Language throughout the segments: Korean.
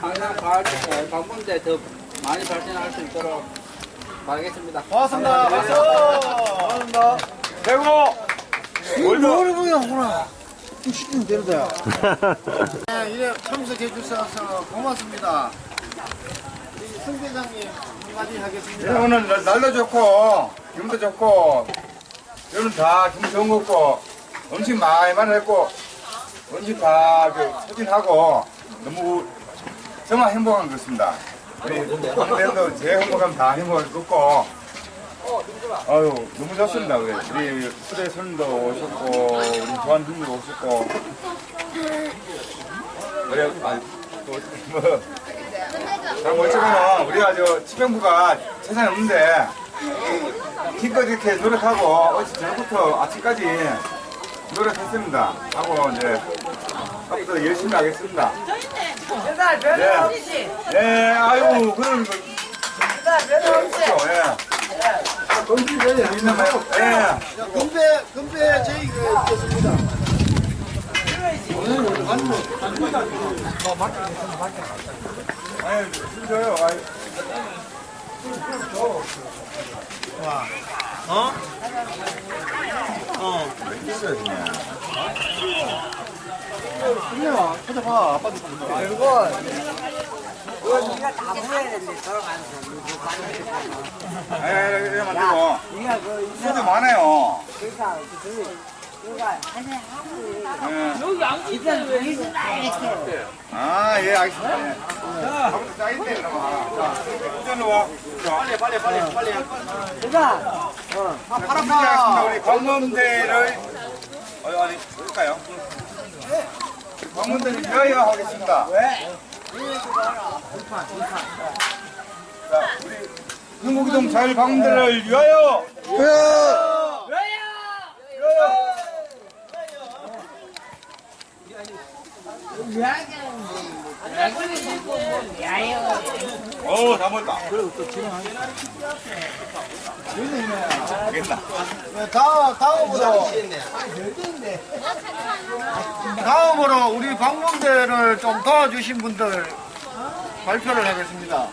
항상 가을 방문대 더 많이 발전할 수 있도록 바라겠습니다. 고맙습니다. 박수! 고맙습니다. 뭐하는 거야, 호라? 시키면 되는데. 네, 이래 참석해 주셔서 고맙습니다. 승 대장님 한마디 예, 하겠습니다. 오늘 날- 날도 좋고, 기분도 좋고, 여러분 다 기분 좋은 거 없고, 음식 많이 많이 했고, 음식 다 그, 소진하고, 너무 정말 행복한 것 같습니다. 우리 방대도 제 행복하면 다 행복할 것 같고, 아유, 너무 좋습니다. 우리, 우리 수대 손님도 오셨고, 우리 조한 형님도 오셨고, 그래, 아, 또, 뭐, 우리가 저 치명부가 세상에 없는데 기껏 이렇게 노력하고 어제 저녁부터 아침까지 노력했습니다. 하고 이제 앞으로 열심히 하겠습니다. 네. 네, 아유, 그런 거. 그렇죠, 예. 재밌는 말, 예. 금배, 금배 저희가 있겠습니다. 아유, 술 줘요. 아유. 어? 어. 있어요, 그냥. 그래요. 찾아봐. 아빠도 좀 볼게. 아유, 아유, 이러면 안 되고. 술도 많아요. 예. 아, 예, 알겠습니다. 예. 아무튼 짜겠네, 그러면. 와. 빨리, 빨리, 빨리, 빨리. 아, 팔 하겠습니다. 아파. 우리 광문대를, 어, 아니, 볼까요? 광문대를 위하여 하겠습니다. 왜? 자, 우리 흥국이동 자율 광문대를 위하여! 위하여! 오, 다 먹었다. 알겠나? 네, 다음, 다음으로. 다음으로 우리 방문대를 좀 도와주신 분들 발표를 하겠습니다.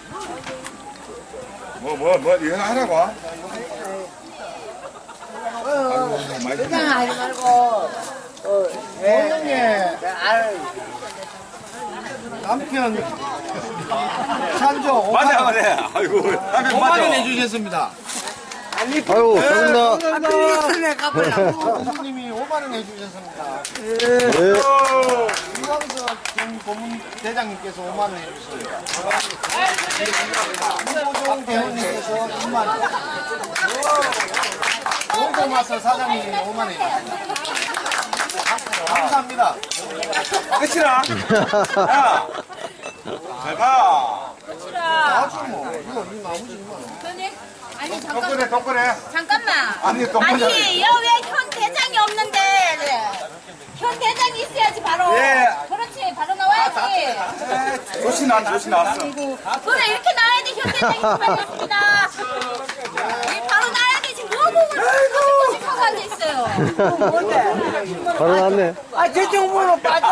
뭐, 뭐, 뭐, 이거 하라고? 아이고, 많이 하지 말고 원영의 남편 산조 맞아, 5만 맞아. 아이고, 남편 5만 맞아. 원 해주셨습니다. 아유, 감사합니다. 손에 갚으라고 부모님이 5만 원 해주셨습니다. 네. 오, 이광석 전 고문 대장님께서 5만 원 해주셨습니다. 김보종 대원님께서 2만 원. 용도마스 사장님이 5만 원 해주셨습니다. 감사합니다. 끝이라. 야, 잘 가. 아주 뭐 이거 이 나머지 2만 원. 선생님, 아니 잠깐 똥꼬네, 똥꼬네. 잠깐만. 아니. 아니 여왜현 대장이 없는데 현 대장이 있어야지 바로. 예. 그렇지 바로 나와야지. 조시 나, 조시 나왔어. 그래 이렇게 나와야지 현 대장이 있습니다. 이 바로 나와야지 지금 너무 꼬집꼬집하고 앉아 있어요. 바로 났네. 아 대정부로 빠져